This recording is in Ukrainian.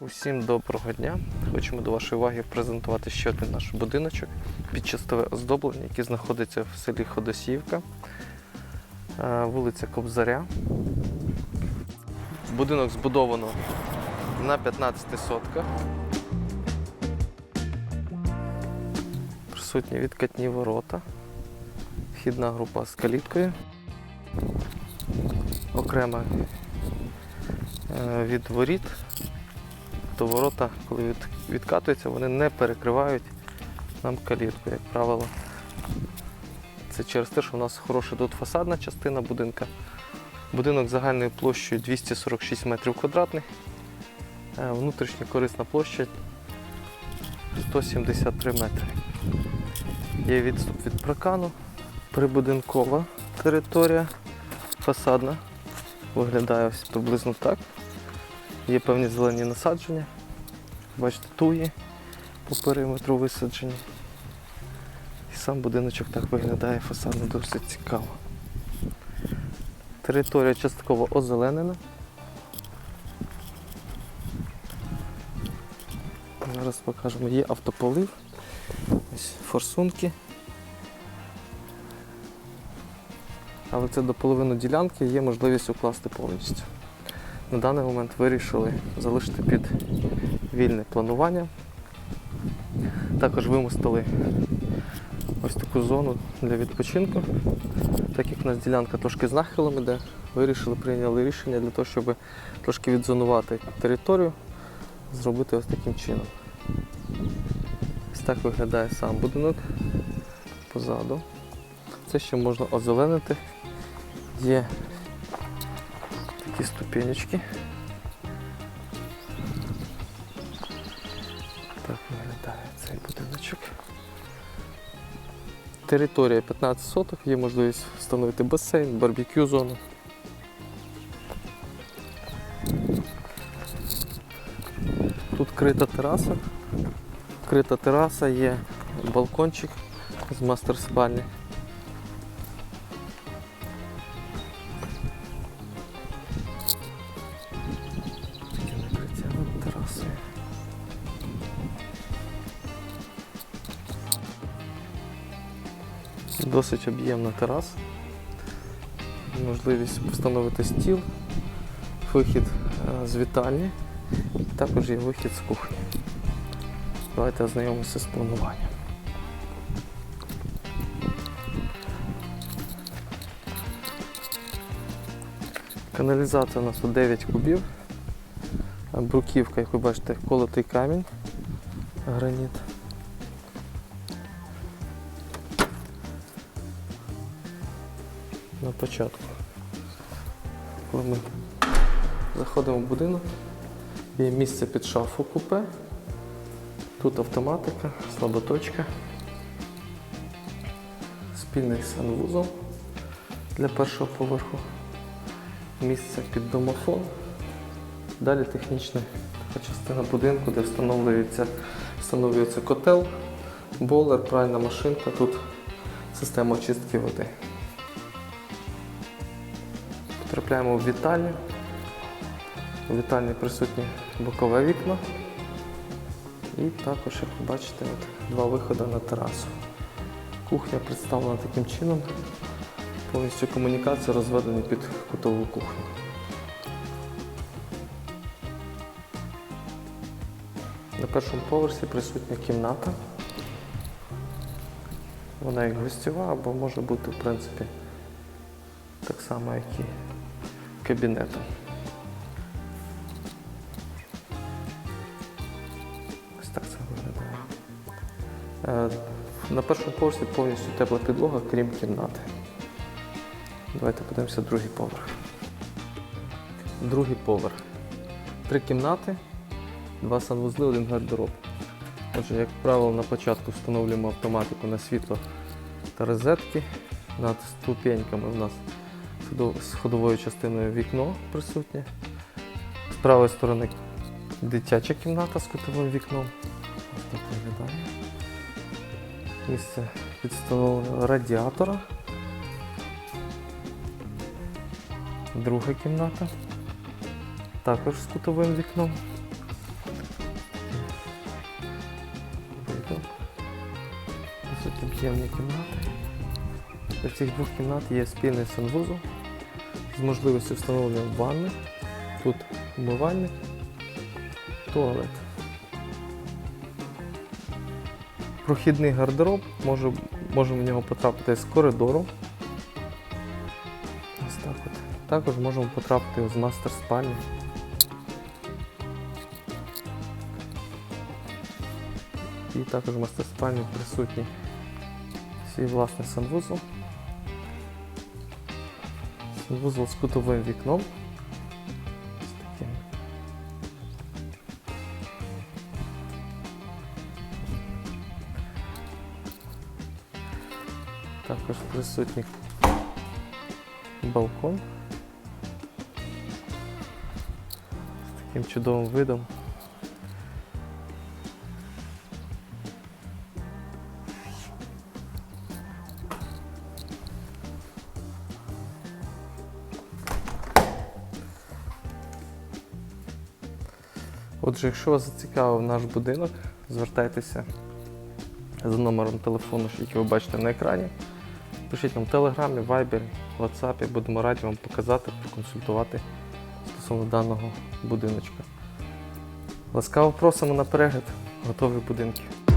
Усім доброго дня! Хочемо до вашої уваги презентувати ще один наш будиночок підчастове оздоблення, який знаходиться в селі Ходосіївка, е, вулиця Кобзаря. Будинок збудовано на 15 сотках. Присутні відкатні ворота, вхідна група з каліткою, окрема е, від воріт то ворота, коли від, відкатуються, вони не перекривають нам калітку, як правило. Це через те, що у нас хороша фасадна частина будинка. Будинок загальною площею 246 метрів квадратних, е, внутрішня корисна площа 173 метри. Є відступ від паркану, прибудинкова територія, фасадна. Виглядає ось приблизно так. Є певні зелені насадження. Бачите, туї по периметру висаджені. І сам будиночок так виглядає фасадно досить цікаво. Територія частково озеленена. Зараз покажемо, є автополив, ось форсунки. Але це до половини ділянки є можливість укласти повністю. На даний момент вирішили залишити під вільне планування. Також вимостили ось таку зону для відпочинку. Так як у нас ділянка трошки з нахилом іде, вирішили, прийняли рішення для того, щоб трошки відзонувати територію, зробити ось таким чином. Ось так виглядає сам будинок позаду. Це ще можна озеленити. Є такі ступенечки. Так виглядає цей будиночок. Територія 15 соток, є можливість встановити басейн, барбекю зону. Тут крита тераса. Крита тераса, є балкончик з мастер спальні. Досить об'ємна тераса. Можливість встановити стіл, вихід е, з вітальні, і також є вихід з кухні. Давайте ознайомимося з плануванням. Каналізація у нас тут 9 кубів. Бруківка, як ви бачите, колотий камінь, граніт. На початку. Коли ми заходимо в будинок, є місце під шафу купе. Тут автоматика, слаботочка, спільний санвузол для першого поверху, місце під домофон. Далі технічна така частина будинку, де встановлюється, встановлюється котел, болер, пральна машинка, тут система очистки води. Потрапляємо в вітальню. У вітальні присутнє бокове вікно. І також, як ви бачите, от, два виходи на терасу. Кухня представлена таким чином. Повністю комунікації розведені під кутову кухню. На першому поверсі присутня кімната. Вона як гостєва або може бути, в принципі, так само, як і кабінетом. Ось так це виглядає. Е, На першому поверсі повністю тепла підлога, крім кімнати. Давайте подивимося другий поверх. Другий поверх. Три кімнати, два санвузли, один гардероб. Отже, як правило, на початку встановлюємо автоматику на світло та розетки. Над ступеньками у нас з ходовою частиною вікно присутнє. З правої сторони дитяча кімната з кутовим вікном. Так виглядає. Місце підстановленого радіатора. Друга кімната. Також з кутовим вікном. Високоп'ємні кімнати. В цих двох кімнат є спільний санвузол з можливістю встановлення ванни. Тут умивальник, туалет. Прохідний гардероб, може, можемо в нього потрапити з коридору. Ось так от. Також можемо потрапити з мастер спальні. І також мастер спальні присутній свій власний санвузол. Санвузол з кутовим вікном. Також присутній балкон з таким чудовим видом. Отже, якщо вас зацікавив наш будинок, звертайтеся за номером телефону, який ви бачите на екрані. Пишіть нам в Телеграмі, Вайбері, Ватсапі, будемо раді вам показати, проконсультувати стосовно даного будиночка. Ласкаво просимо на перегляд готові будинків.